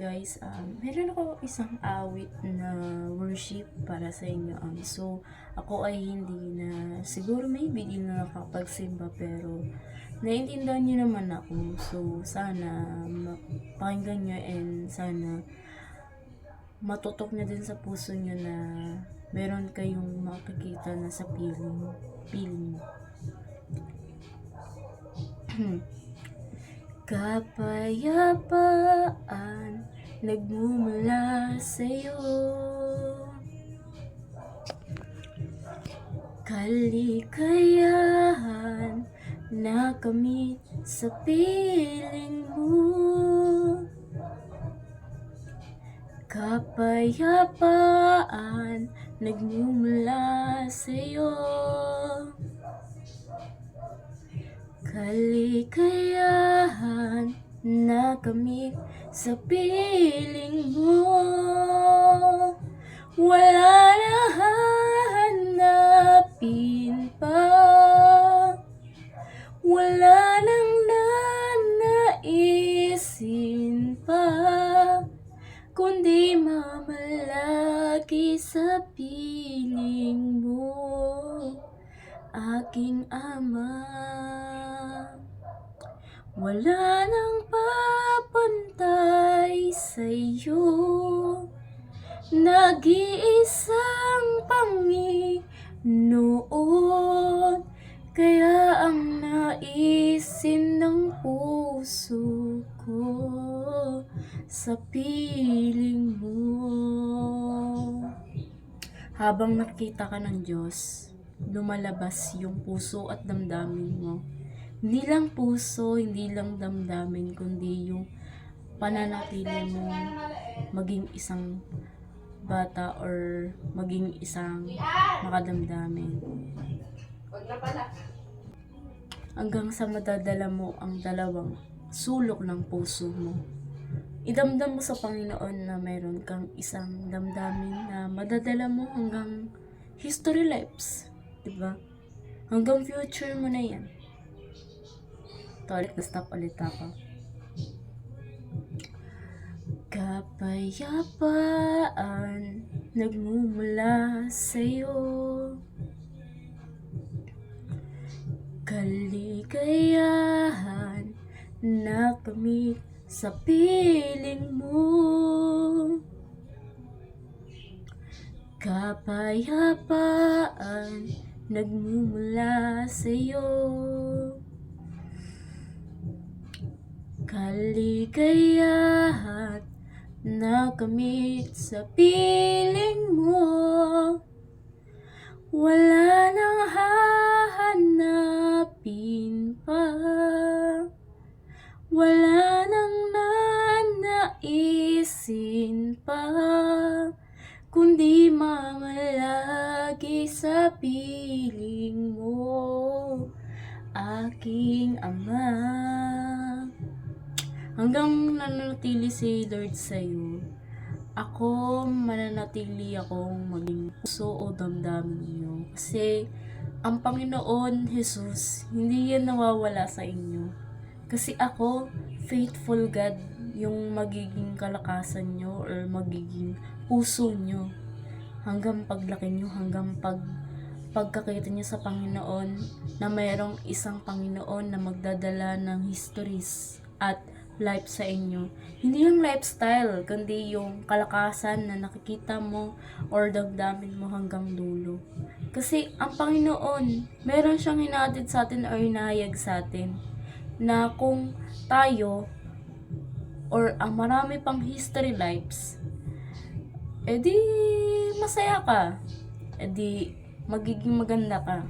guys, um, meron ako isang awit na worship para sa inyo. Um, so, ako ay hindi na, siguro maybe di na nakapagsimba, pero naiintindihan niyo naman ako. So, sana ma- pakinggan niyo and sana matutok na din sa puso niyo na meron kayong makikita na sa feeling, feeling mo. Kapayapaan nagmumula sa'yo. Kaligayahan na kamit sa piling mo. Kapayapaan nagmumula sa'yo Kaligayahan na kami sa piling mo. Wala na hahanapin pa. Wala nang nanaisin pa. Kundi mamalagi sa piling mo. Aking ama wala nang papantay sa'yo Nag-iisang Panginoon Kaya ang naisin ng puso ko Sa piling mo Habang nakita ka ng Diyos, lumalabas yung puso at damdamin mo. Hindi lang puso, hindi lang damdamin, kundi yung pananatili mo maging isang bata or maging isang makadamdamin. Hanggang sa madadala mo ang dalawang sulok ng puso mo. Idamdam mo sa Panginoon na meron kang isang damdamin na madadala mo hanggang history lives. Diba? Hanggang future mo na yan. Ito ulit, na-stop ulit ako. Kapayapaan nagmumula sa'yo. Kaligayahan na kamit sa piling mo. Kapayapaan nagmumula sa'yo Kaligayahan na kamit sa piling mo. Wala nang hahanapin pa. Wala nang nanaisin pa. Kundi mamalagi sa piling mo. Aking Ama Hanggang nananatili si Lord sa'yo, ako mananatili akong maging puso o damdamin niyo. Kasi ang Panginoon Jesus, hindi yan nawawala sa inyo. Kasi ako, faithful God, yung magiging kalakasan nyo or magiging puso nyo. Hanggang paglaki nyo, hanggang pag pagkakita nyo sa Panginoon na mayroong isang Panginoon na magdadala ng histories at life sa inyo. Hindi yung lifestyle, kundi yung kalakasan na nakikita mo or damdamin mo hanggang dulo. Kasi ang Panginoon, meron siyang hinatid sa atin or hinahayag sa atin na kung tayo or ang marami pang history lives, edi masaya ka. Edi magiging maganda ka.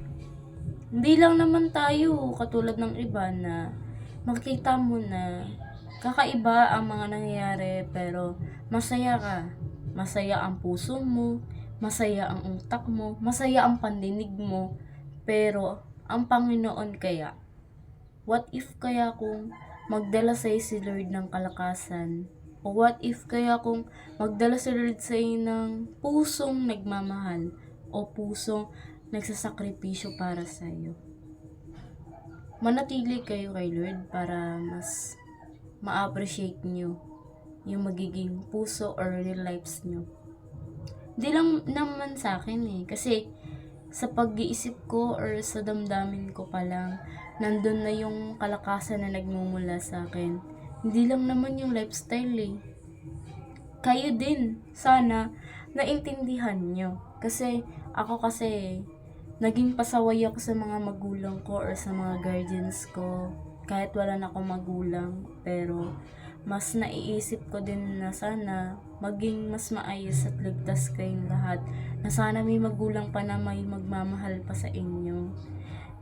Hindi lang naman tayo katulad ng iba na makikita mo na kakaiba ang mga nangyayari pero masaya ka. Masaya ang puso mo, masaya ang utak mo, masaya ang pandinig mo. Pero ang Panginoon kaya, what if kaya kung magdala sa'yo si Lord ng kalakasan? O what if kaya kung magdala si Lord sa'yo ng pusong nagmamahal o pusong nagsasakripisyo para sa'yo? manatili kayo kay Lord para mas ma-appreciate nyo yung magiging puso or real lives nyo. Di lang naman sa akin eh. Kasi sa pag-iisip ko or sa damdamin ko pa lang, nandun na yung kalakasan na nagmumula sa akin. Hindi lang naman yung lifestyle eh. Kayo din, sana, naintindihan nyo. Kasi, ako kasi, naging pasaway ako sa mga magulang ko or sa mga guardians ko. Kahit wala na akong magulang. Pero, mas naiisip ko din na sana maging mas maayos at ligtas kayong lahat. Na sana may magulang pa na may magmamahal pa sa inyo.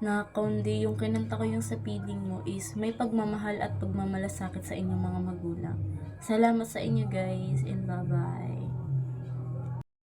Na kundi yung kinanta ko yung sa feeling mo is may pagmamahal at pagmamalasakit sa inyong mga magulang. Salamat sa inyo guys and bye bye.